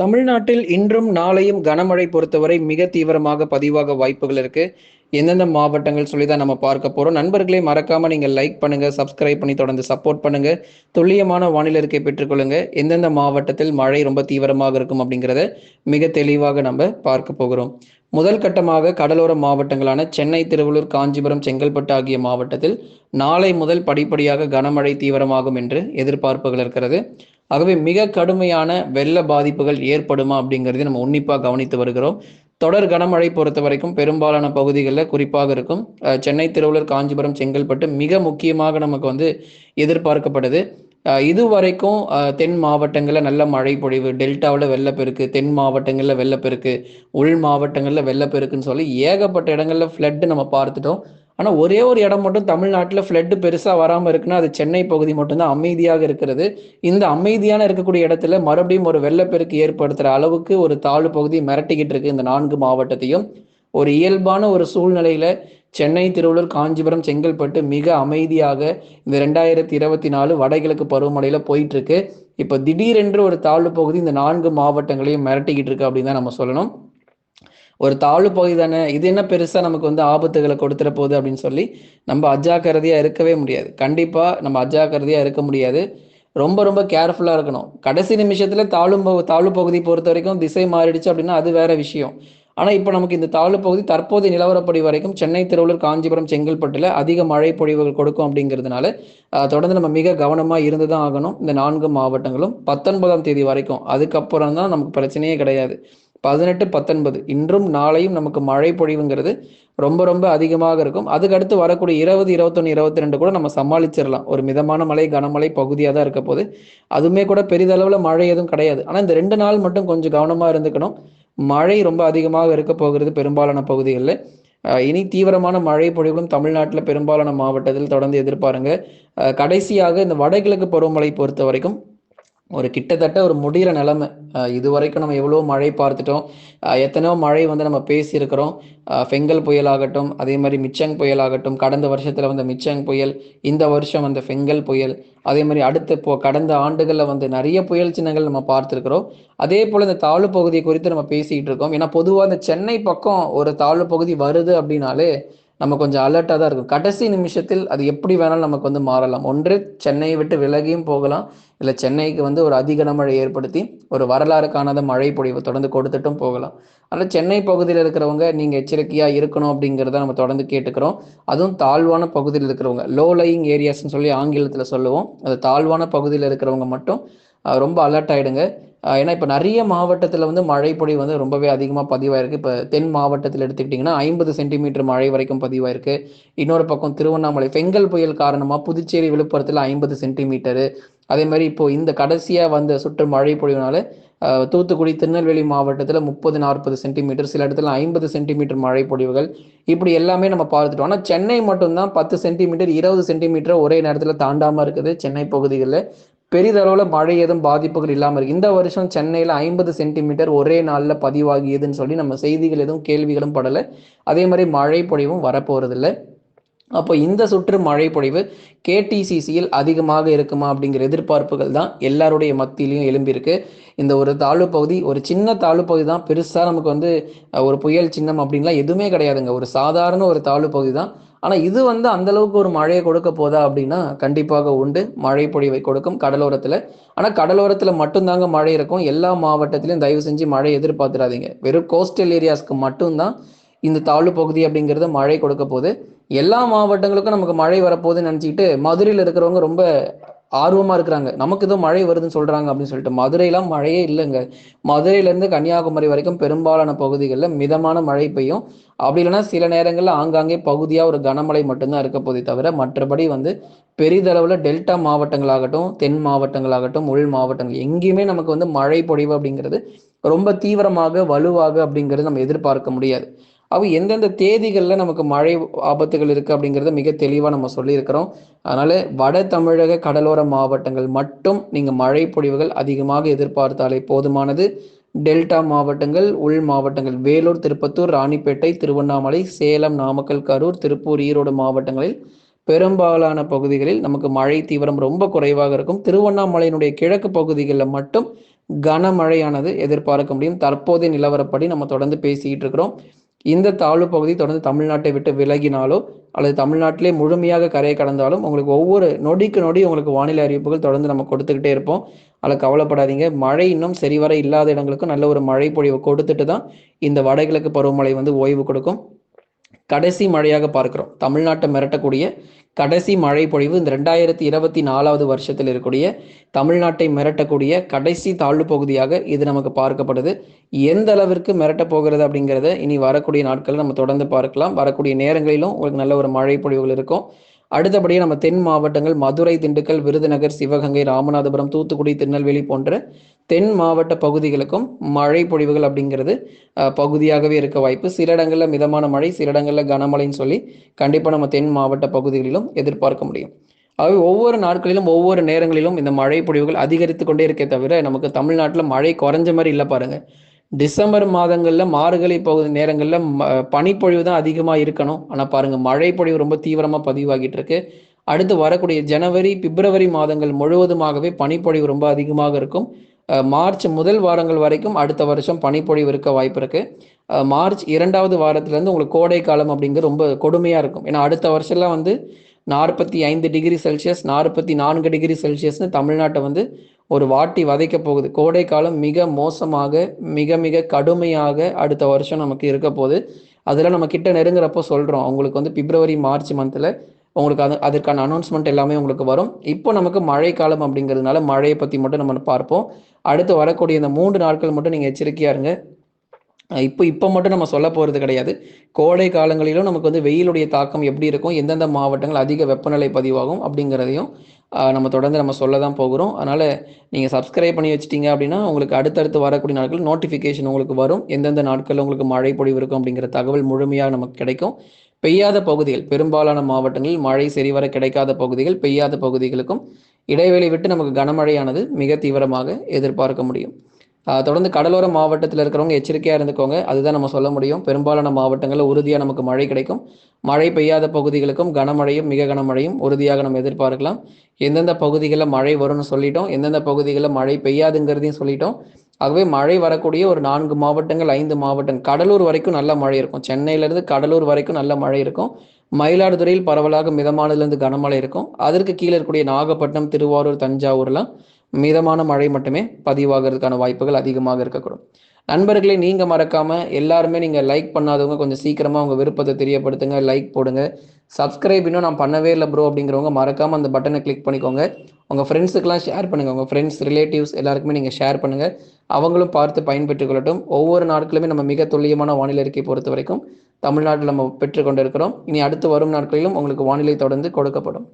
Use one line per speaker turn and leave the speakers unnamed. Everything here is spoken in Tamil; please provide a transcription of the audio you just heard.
தமிழ்நாட்டில் இன்றும் நாளையும் கனமழை பொறுத்தவரை மிக தீவிரமாக பதிவாக வாய்ப்புகள் இருக்கு. எந்தெந்த மாவட்டங்கள் சொல்லி தான் நம்ம பார்க்க போறோம். நண்பர்களே மறக்காம நீங்க லைக் பண்ணுங்க சப்ஸ்கிரைப் பண்ணி தொடர்ந்து சப்போர்ட் பண்ணுங்க. துல்லியமான வானிலை இருக்கை பெற்றுக்கொள்ளுங்க எந்தெந்த மாவட்டத்தில் மழை ரொம்ப தீவிரமாக இருக்கும் அப்படிங்கிறத மிக தெளிவாக நம்ம பார்க்க போகிறோம். முதல் கட்டமாக கடலோர மாவட்டங்களான சென்னை திருவள்ளூர் காஞ்சிபுரம் செங்கல்பட்டு ஆகிய மாவட்டத்தில் நாளை முதல் படிப்படியாக கனமழை தீவிரமாகும் என்று எதிர்பார்ப்புகள் இருக்கிறது. ஆகவே மிக கடுமையான வெள்ள பாதிப்புகள் ஏற்படுமா அப்படிங்கிறத நம்ம உன்னிப்பாக கவனித்து வருகிறோம். தொடர் கனமழை பொறுத்த வரைக்கும் பெரும்பாலான பகுதிகளில் குறிப்பாக இருக்கும். சென்னை திருவள்ளூர் காஞ்சிபுரம் செங்கல்பட்டு மிக முக்கியமாக நமக்கு வந்து எதிர்பார்க்கப்படுது இதுவரைக்கும் தென் மாவட்டங்களில் நல்ல மழை பொழிவு டெல்டாவில் வெள்ளப்பெருக்கு தென் மாவட்டங்களில் வெள்ளப்பெருக்கு உள் மாவட்டங்களில் வெள்ளப்பெருக்குன்னு சொல்லி ஏகப்பட்ட இடங்களில் ஃப்ளட்டு நம்ம பார்த்துட்டோம். ஆனால் ஒரே ஒரு இடம் மட்டும் தமிழ்நாட்டில் ஃப்ளட்டு பெருசாக வராமல் இருக்குன்னா அது சென்னை பகுதி மட்டும்தான் அமைதியாக இருக்கிறது. இந்த அமைதியான இருக்கக்கூடிய இடத்துல மறுபடியும் ஒரு வெள்ளப்பெருக்கு ஏற்படுத்துகிற அளவுக்கு ஒரு தாழ்வு பகுதி மிரட்டிக்கிட்டு இருக்கு இந்த நான்கு மாவட்டத்தையும். ஒரு இயல்பான ஒரு சூழ்நிலையில சென்னை திருவள்ளூர் காஞ்சிபுரம் செங்கல்பட்டு மிக அமைதியாக இந்த ரெண்டாயிரத்தி இருபத்தி நாலு வடகிழக்கு பருவமழையில போயிட்டு இருக்கு. இப்போ திடீரென்று ஒரு தாழ்வு பகுதி இந்த நான்கு மாவட்டங்களையும் மிரட்டிக்கிட்டு இருக்கு அப்படின்னு தான் நம்ம சொல்லணும். ஒரு தாழ்வு பகுதி தானே? இது என்ன பெருசா நமக்கு வந்து ஆபத்துகளை கொடுத்துட போகுது அப்படின்னு சொல்லி நம்ம அஜாக்கிரதையா இருக்கவே முடியாது. கண்டிப்பா நம்ம அஜாக்கிரதையா இருக்க முடியாது. ரொம்ப ரொம்ப கேர்ஃபுல்லா இருக்கணும். கடைசி நிமிஷத்துல தாழ்வு தாழ்வு பகுதி பொறுத்த வரைக்கும் திசை மாறிடுச்சு அப்படின்னா அது வேற விஷயம். ஆனால் இப்போ நமக்கு இந்த தாழ்வு பகுதி தற்போதைய நிலவரப்படி வரைக்கும் சென்னை திருவள்ளூர் காஞ்சிபுரம் செங்கல்பட்டில் அதிக மழை பொழிவுகள் கொடுக்கும் அப்படிங்கிறதுனால தொடர்ந்து நம்ம மிக கவனமாக இருந்து தான் ஆகணும். இந்த நான்கு மாவட்டங்களும் பத்தொன்பதாம் தேதி வரைக்கும். அதுக்கப்புறம் தான் நமக்கு பிரச்சனையே கிடையாது. பதினெட்டு பத்தொன்பது. இன்றும் நாளையும் நமக்கு மழை பொழிவுங்கிறது ரொம்ப ரொம்ப அதிகமாக இருக்கும். அதுக்கு அடுத்து வரக்கூடிய இருபது இருபத்தொன்னு இருபத்தி ரெண்டு கூட நம்ம சமாளிச்சிடலாம் ஒரு மிதமான மழை கனமழை பகுதியாக தான் இருக்க போது அதுவுமே கூட பெரிதளவில் மழை எதுவும் கிடையாது. ஆனால் இந்த ரெண்டு நாள் மட்டும் கொஞ்சம் கவனமாக இருந்துக்கணும். மழை ரொம்ப அதிகமாக இருக்க போகிறது பெரும்பாலான பகுதிகளில். இனி தீவிரமான மழை பொழிவுகளும் தமிழ்நாட்டில் பெரும்பாலான மாவட்டத்தில் தொடர்ந்து எதிர்பாருங்க. கடைசியாக இந்த வடகிழக்கு பருவமழை பொறுத்த வரைக்கும் ஒரு கிட்டத்தட்ட ஒரு முடிகிற நிலைமை. இது வரைக்கும் நம்ம எவ்வளோ மழை பார்த்துட்டோம். எத்தனையோ மழை வந்து நம்ம பேசியிருக்கிறோம். ஃபெங்கல் புயல் ஆகட்டும் அதே மாதிரி மிச்சங் புயல் ஆகட்டும் கடந்த வருஷத்தில் வந்த மிச்சங் புயல் இந்த வருஷம் வந்த ஃபெங்கல் புயல் அதே மாதிரி அடுத்த இப்போ கடந்த ஆண்டுகளில் வந்து நிறைய புயல் சின்னங்கள் நம்ம பார்த்துருக்குறோம். அதே போல் இந்த தாழ்வு பகுதி குறித்து நம்ம பேசிக்கிட்டு இருக்கோம். ஏன்னா பொதுவாக இந்த சென்னை பக்கம் ஒரு தாழ்வு பகுதி வருது அப்படின்னாலே நம்ம கொஞ்சம் அலர்ட்டாக தான் இருக்கும். கடைசி நிமிஷத்தில் அது எப்படி வேணாலும் நமக்கு வந்து மாறலாம். ஒன்று சென்னையை விட்டு விலகியும் போகலாம். இல்லை சென்னைக்கு வந்து ஒரு அதிக கனமழை ஏற்படுத்தி ஒரு வரலாறு காணாத மழை பொழிவு தொடர்ந்து கொடுத்துட்டும் போகலாம். ஆனால் சென்னை பகுதியில் இருக்கிறவங்க நீங்கள் எச்சரிக்கையாக இருக்கணும் அப்படிங்கிறத நம்ம தொடர்ந்து கேட்டுக்கிறோம். அதுவும் தாழ்வான பகுதியில் இருக்கிறவங்க. லோ லையிங் ஏரியாஸ்ன்னு சொல்லி ஆங்கிலத்தில் சொல்லுவோம். அது தாழ்வான பகுதியில் இருக்கிறவங்க மட்டும் ரொம்ப அலர்ட் ஆகிடுங்க ஏன்னா இப்போ நிறைய மாவட்டத்தில் வந்து மழை பொழிவு வந்து ரொம்பவே அதிகமாக பதிவாயிருக்கு. இப்போ தென் மாவட்டத்தில் எடுத்துக்கிட்டிங்கன்னா ஐம்பது சென்டிமீட்டர் மழை வரைக்கும் பதிவாயிருக்கு. இன்னொரு பக்கம் திருவண்ணாமலை பெங்கல் புயல் காரணமாக புதுச்சேரி விழுப்புரத்தில் ஐம்பது சென்டிமீட்டரு. அதே மாதிரி இப்போ இந்த கடைசியாக வந்த சுற்று மழை பொழிவுனால தூத்துக்குடி திருநெல்வேலி மாவட்டத்தில் முப்பது நாற்பது சென்டிமீட்டர் சில இடத்துல ஐம்பது சென்டிமீட்டர் மழை பொழிவுகள். இப்படி எல்லாமே நம்ம பார்த்துட்டோம். ஆனால் சென்னை மட்டும்தான் பத்து சென்டிமீட்டர் இருபது சென்டிமீட்டர் ஒரே நேரத்தில் தாண்டாமல் இருக்குது. சென்னை பகுதிகளில் பெரிதளவில் மழை எதுவும் பாதிப்புகள் இல்லாமல் இருக்கு. இந்த வருஷம் சென்னையில் ஐம்பது சென்டிமீட்டர் ஒரே நாளில் பதிவாகியதுன்னு சொல்லி நம்ம செய்திகள் எதுவும் கேள்விகளும் படலை. அதே மாதிரி மழை பொழிவும் வரப்போறதில்லை. அப்போ இந்த சுற்று மழை பொழிவு கேடிசிசியில் அதிகமாக இருக்குமா அப்படிங்கிற எதிர்பார்ப்புகள் தான் எல்லாருடைய மத்தியிலையும் எழும்பியிருக்கு. இந்த ஒரு தாழ்வு பகுதி ஒரு சின்ன தாழ்வு பகுதி தான். பெருசாக நமக்கு வந்து ஒரு புயல் சின்னம் அப்படின்லாம் எதுவுமே கிடையாதுங்க. ஒரு சாதாரண ஒரு தாழ்வு பகுதி தான். ஆனால் இது வந்து அந்த அளவுக்கு ஒரு மழையை கொடுக்க போதா அப்படின்னா கண்டிப்பாக உண்டு. மழை பொழிவை கொடுக்கும் கடலோரத்தில். ஆனால் கடலோரத்தில் மட்டும்தாங்க மழை இருக்கும். எல்லா மாவட்டத்திலையும் தயவு செஞ்சு மழை எதிர்பார்த்துடாதீங்க. வெறும் கோஸ்டல் ஏரியாஸ்க்கு மட்டும்தான் இந்த தாழ்வு பகுதி அப்படிங்கிறது மழை கொடுக்க போகுது. எல்லா மாவட்டங்களுக்கும் நமக்கு மழை வரப்போகுதுன்னு நினச்சிக்கிட்டு மதுரையில் இருக்கிறவங்க ரொம்ப ஆர்வமாக இருக்கிறாங்க. நமக்கு ஏதோ மழை வருதுன்னு சொல்கிறாங்க அப்படின்னு சொல்லிட்டு. மதுரையெல்லாம் மழையே இல்லைங்க. மதுரையிலேருந்து கன்னியாகுமரி வரைக்கும் பெரும்பாலான பகுதிகளில் மிதமான மழை பெய்யும். அப்படி இல்லைன்னா சில நேரங்களில் ஆங்காங்கே பகுதியாக ஒரு கனமழை மட்டும்தான் இருக்க போதே தவிர மற்றபடி வந்து பெரிதளவில் டெல்டா மாவட்டங்களாகட்டும் தென் மாவட்டங்களாகட்டும் உள் மாவட்டங்கள் எங்கேயுமே நமக்கு வந்து மழை பொழிவு அப்படிங்கிறது ரொம்ப தீவிரமாக வலுவாக அப்படிங்கிறது நம்ம எதிர்பார்க்க முடியாது. அவ எந்தெந்த தேதிகளில் நமக்கு மழை ஆபத்துகள் இருக்குது அப்படிங்கிறத மிக தெளிவாக நம்ம சொல்லியிருக்கிறோம். அதனால வட தமிழக கடலோர மாவட்டங்கள் மட்டும் நீங்கள் மழை பொழிவுகள் அதிகமாக எதிர்பார்த்தாலே போதுமானது. டெல்டா மாவட்டங்கள் உள் மாவட்டங்கள் வேலூர் திருப்பத்தூர் ராணிப்பேட்டை திருவண்ணாமலை சேலம் நாமக்கல் கரூர் திருப்பூர் ஈரோடு மாவட்டங்களில் பெரும்பாலான பகுதிகளில் நமக்கு மழை தீவிரம் ரொம்ப குறைவாக இருக்கும். திருவண்ணாமலையினுடைய கிழக்கு பகுதிகளில் மட்டும் கனமழையானது எதிர்பார்க்க முடியும். தற்போதைய நிலவரப்படி நம்ம தொடர்ந்து பேசிக்கிட்டு இருக்கிறோம். இந்த தாழ்வு பகுதி தொடர்ந்து தமிழ்நாட்டை விட்டு விலகினாலோ அல்லது தமிழ்நாட்டிலே முழுமையாக கரையை கடந்தாலும் உங்களுக்கு ஒவ்வொரு நொடிக்கு நொடி உங்களுக்கு வானிலை அறிவிப்புகள் தொடர்ந்து நம்ம கொடுத்துக்கிட்டே இருப்போம். அதில் கவலைப்படாதீங்க. மழை இன்னும் சரிவர இல்லாத இடங்களுக்கும் நல்ல ஒரு மழை பொழிவு கொடுத்துட்டு தான் இந்த வடகிழக்கு பருவமழை வந்து ஓய்வு கொடுக்கும். கடைசி மழையாக பார்க்கிறோம். தமிழ்நாட்டை மிரட்டக்கூடிய கடைசி மழை பொழிவு இந்த ரெண்டாயிரத்தி இருபத்தி நாலாவது வருஷத்தில் இருக்கக்கூடிய தமிழ்நாட்டை மிரட்டக்கூடிய கடைசி தாழ்வு பகுதியாக இது நமக்கு பார்க்கப்படுது. எந்த அளவிற்கு மிரட்ட போகிறது அப்படிங்கிறத இனி வரக்கூடிய நாட்களில் நம்ம தொடர்ந்து பார்க்கலாம். வரக்கூடிய நேரங்களிலும் உங்களுக்கு நல்ல ஒரு மழை பொழிவுகள் இருக்கும். அடுத்தபடியாக நம்ம தென் மாவட்டங்கள் மதுரை திண்டுக்கல் விருதுநகர் சிவகங்கை ராமநாதபுரம் தூத்துக்குடி திருநெல்வேலி போன்ற தென் மாவட்ட பகுதிகளுக்கும் மழை பொழிவுகள் அப்படிங்கிறது பகுதியாகவே இருக்க வாய்ப்பு. சில இடங்களில் மிதமான மழை சில இடங்களில் கனமழைன்னு சொல்லி கண்டிப்பாக நம்ம தென் மாவட்ட பகுதிகளிலும் எதிர்பார்க்க முடியும். அவை ஒவ்வொரு நாட்களிலும் ஒவ்வொரு நேரங்களிலும் இந்த மழை பொழிவுகள் அதிகரித்து கொண்டே இருக்கே தவிர நமக்கு தமிழ்நாட்டில் மழை குறைஞ்ச மாதிரி இல்லை பாருங்கள் டிசம்பர் மாதங்களில் மார்கழி பகுதி நேரங்களில் பனிப்பொழிவு தான் அதிகமாக இருக்கணும். ஆனால் பாருங்கள் மழை பொழிவு ரொம்ப தீவிரமாக பதிவாகிட்டு இருக்கு. அடுத்து வரக்கூடிய ஜனவரி பிப்ரவரி மாதங்கள் முழுவதுமாகவே பனிப்பொழிவு ரொம்ப அதிகமாக இருக்கும். மார்ச் முதல் வாரங்கள் வரைக்கும் அடுத்த வருஷம் பனிப்பொழிவு இருக்க வாய்ப்பு இருக்கு. மார்ச் இரண்டாவது வாரத்துலேருந்து உங்களுக்கு கோடை காலம் அப்படிங்கிறது ரொம்ப கொடுமையாக இருக்கும். ஏன்னா அடுத்த வருஷம்லாம் வந்து நாற்பத்தி ஐந்து டிகிரி செல்சியஸ் நாற்பத்தி நான்கு டிகிரி செல்சியஸ்னு தமிழ்நாட்டை வந்து ஒரு வாட்டி வதைக்க போகுது. கோடை காலம் மிக மோசமாக மிக மிக கடுமையாக அடுத்த வருஷம் நமக்கு இருக்க போகுது. அதில் நம்ம கிட்ட நெருங்குறப்போ சொல்கிறோம் அவங்களுக்கு வந்து பிப்ரவரி மார்ச் மந்தில் உங்களுக்கு அது அதற்கான அனௌன்ஸ்மெண்ட் எல்லாமே உங்களுக்கு வரும். இப்போ நமக்கு மழை காலம் அப்படிங்கிறதுனால மழையை பற்றி மட்டும் நம்ம பார்ப்போம். அடுத்து வரக்கூடிய இந்த மூன்று நாட்கள் மட்டும் நீங்கள் எச்சரிக்கையாக இருங்க. இப்போ இப்போ மட்டும் நம்ம சொல்ல போகிறது கிடையாது. கோடை காலங்களிலும் நமக்கு வந்து வெயிலுடைய தாக்கம் எப்படி இருக்கும்? எந்தெந்த மாவட்டங்கள் அதிக வெப்பநிலை பதிவாகும் அப்படிங்கிறதையும் நம்ம தொடர்ந்து நம்ம சொல்ல தான் போகிறோம். அதனால் நீங்கள் சப்ஸ்கிரைப் பண்ணி வச்சிட்டிங்க அப்படின்னா உங்களுக்கு அடுத்தடுத்து வரக்கூடிய நாட்கள் நோட்டிஃபிகேஷன் உங்களுக்கு வரும். எந்தெந்த நாட்களில் உங்களுக்கு மழை பொழிவு இருக்கும் அப்படிங்கிற தகவல் முழுமையாக நமக்கு கிடைக்கும். பெய்யாத பகுதிகள் பெரும்பாலான மாவட்டங்களில் மழை சரிவர கிடைக்காத பகுதிகள் பெய்யாத பகுதிகளுக்கும் இடைவெளி விட்டு நமக்கு கனமழையானது மிக தீவிரமாக எதிர்பார்க்க முடியும். தொடர்ந்து கடலோர மாவட்டத்தில் இருக்கிறவங்க எச்சரிக்கையாக இருந்துக்கோங்க. அதுதான் நம்ம சொல்ல முடியும். பெரும்பாலான மாவட்டங்களில் உறுதியாக நமக்கு மழை கிடைக்கும். மழை பெய்யாத பகுதிகளுக்கும் கனமழையும் மிக கனமழையும் உறுதியாக நம்ம எதிர்பார்க்கலாம். எந்தெந்த பகுதிகளில் மழை வரும்னு சொல்லிட்டோம். எந்தெந்த பகுதிகளில் மழை பெய்யாதுங்கிறதையும் சொல்லிட்டோம். ஆகவே மழை வரக்கூடிய ஒரு நான்கு மாவட்டங்கள் ஐந்து மாவட்டங்கள். கடலூர் வரைக்கும் நல்ல மழை இருக்கும். சென்னையிலேருந்து கடலூர் வரைக்கும் நல்ல மழை இருக்கும். மயிலாடுதுறையில் பரவலாக மிதமானதுலேருந்து கனமழை இருக்கும். அதற்கு கீழே இருக்கக்கூடிய நாகப்பட்டினம் திருவாரூர் தஞ்சாவூர்லாம் மிதமான மழை மட்டுமே பதிவாகிறதுக்கான வாய்ப்புகள் அதிகமாக இருக்கக்கூடும். நண்பர்களே நீங்கள் மறக்காமல் எல்லாருமே நீங்கள் லைக் பண்ணாதவங்க கொஞ்சம் சீக்கிரமாக உங்கள் விருப்பத்தை தெரியப்படுத்துங்க லைக் போடுங்க. சப்ஸ்கிரைப் இன்னும் நான் பண்ணவே இல்லை ப்ரோ அப்படிங்கிறவங்க மறக்காமல் அந்த பட்டனை கிளிக் பண்ணிக்கோங்க. உங்கள் ஃப்ரெண்ட்ஸுக்கெல்லாம் ஷேர் பண்ணுங்கள் உங்கள் ஃப்ரெண்ட்ஸ் ரிலேட்டிவ்ஸ் எல்லாருக்குமே நீங்கள் ஷேர் பண்ணுங்கள் அவங்களும் பார்த்து பயன்பெற்றுக் கொள்ளட்டும். ஒவ்வொரு நாட்களுமே நம்ம மிக துல்லியமான வானிலை இருக்கை பொறுத்த வரைக்கும் தமிழ்நாட்டில் நம்ம பெற்றுக்கொண்டிருக்கிறோம் இனி அடுத்து வரும் நாட்களிலும் உங்களுக்கு வானிலை தொடர்ந்து கொடுக்கப்படும்.